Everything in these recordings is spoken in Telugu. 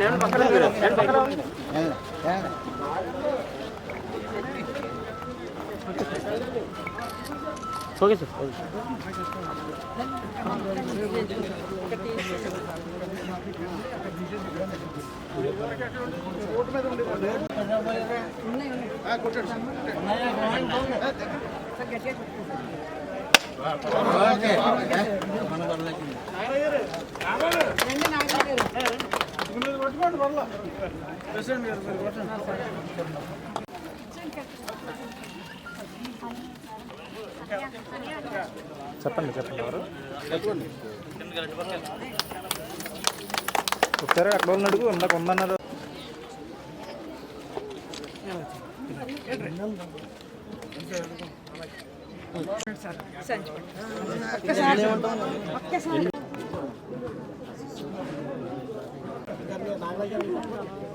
నేను పక్కన నేను పక్కన ఓకే సార్ కొట్టుకోండి పర్లా ప్రెసిడెంట్ గారు మీరు కొట్టండి చెప్పండి చెప్పండి ఎవరు? ఒకసారి అక్కడ వాళ్ళని అడుగు ఇందాక ఉందన్నారు ఇటు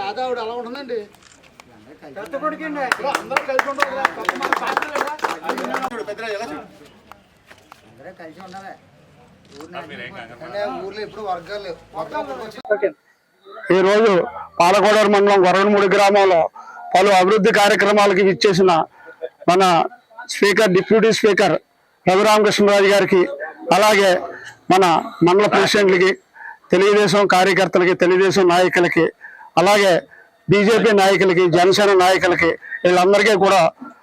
ఆదావుడు అలా ఉంటుందండి పెద్ద కొడుకండి అందరూ కలిసి ఉంటారు అందరూ కలిసి ఉండాలి ఊర్లో లేవు. ఈ రోజు పాలకోడూరు మండలం గొరవనమూడి గ్రామంలో పలు అభివృద్ధి కార్యక్రమాలకి ఇచ్చేసిన మన స్పీకర్ డిప్యూటీ స్పీకర్ రఘురామకృష్ణరాజు గారికి అలాగే మన మండల ప్రెసిడెంట్లకి తెలుగుదేశం కార్యకర్తలకి తెలుగుదేశం నాయకులకి అలాగే బీజేపీ నాయకులకి జనసేన నాయకులకి వీళ్ళందరికీ కూడా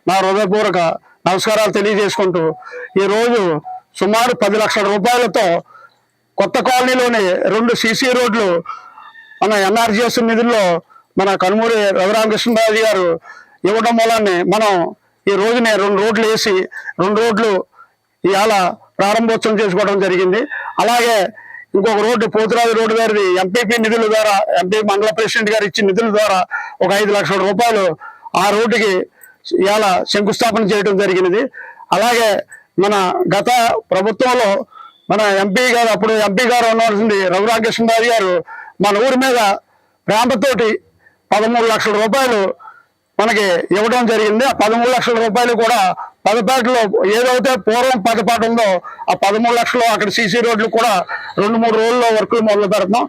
నా హృదయపూర్వక నమస్కారాలు తెలియజేసుకుంటూ ఈరోజు సుమారు పది లక్షల రూపాయలతో కొత్త కాలనీలోని రెండు సీసీ రోడ్లు మన ఎన్ఆర్జీఎస్ నిధుల్లో మన కనుమూరి రఘురామకృష్ణరాజు గారు ఇవ్వడం మూలాన్ని మనం ఈ రోజునే రెండు రోడ్లు వేసి రెండు రోడ్లు ఇవాళ ప్రారంభోత్సవం చేసుకోవడం జరిగింది. అలాగే ఇంకొక రోడ్డు పోతురాజు రోడ్డు గారిది ఎంపీపీ నిధుల ద్వారా ఎంపీ మండల ప్రెసిడెంట్ గారు ఇచ్చిన నిధుల ద్వారా ఒక ఐదు లక్షల రూపాయలు ఆ రోడ్డుకి ఇవాళ శంకుస్థాపన చేయడం జరిగినది. అలాగే మన గత ప్రభుత్వంలో మన ఎంపీ గారు అప్పుడు ఎంపీ గారు ఉన్నటువంటి రఘురామకృష్ణరాజు గారు మన ఊరి మీద ప్రేమతోటి పదమూడు లక్షల రూపాయలు మనకి ఇవ్వడం జరిగింది. ఆ పదమూడు లక్షల రూపాయలు కూడా పదపేటలో ఏదైతే పూర్వం పదపాట ఉందో ఆ పదమూడు లక్షలు అక్కడ సీసీ రోడ్లు కూడా రెండు మూడు రోజుల్లో వర్కులు మొదలు పెడతాం.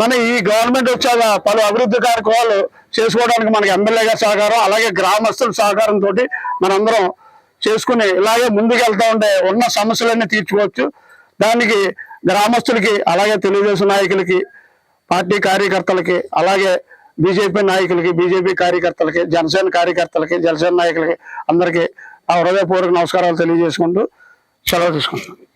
మన ఈ గవర్నమెంట్ వచ్చాక పలు అభివృద్ధి కార్యక్రమాలు చేసుకోవడానికి మనకి ఎమ్మెల్యే గారి సహకారం అలాగే గ్రామస్తుల సహకారంతో మనందరం చేసుకుని ఇలాగే ముందుకు వెళ్తా ఉంటే ఉన్న సమస్యలన్నీ తీర్చుకోవచ్చు. దానికి గ్రామస్తులకి అలాగే తెలుగుదేశం నాయకులకి పార్టీ కార్యకర్తలకి అలాగే బీజేపీ నాయకులకి బీజేపీ కార్యకర్తలకి జనసేన కార్యకర్తలకి జనసేన నాయకులకి అందరికీ ఆ హృదయపూర్వక నమస్కారాలు తెలియజేసుకుంటూ సెలవు తీసుకుంటాం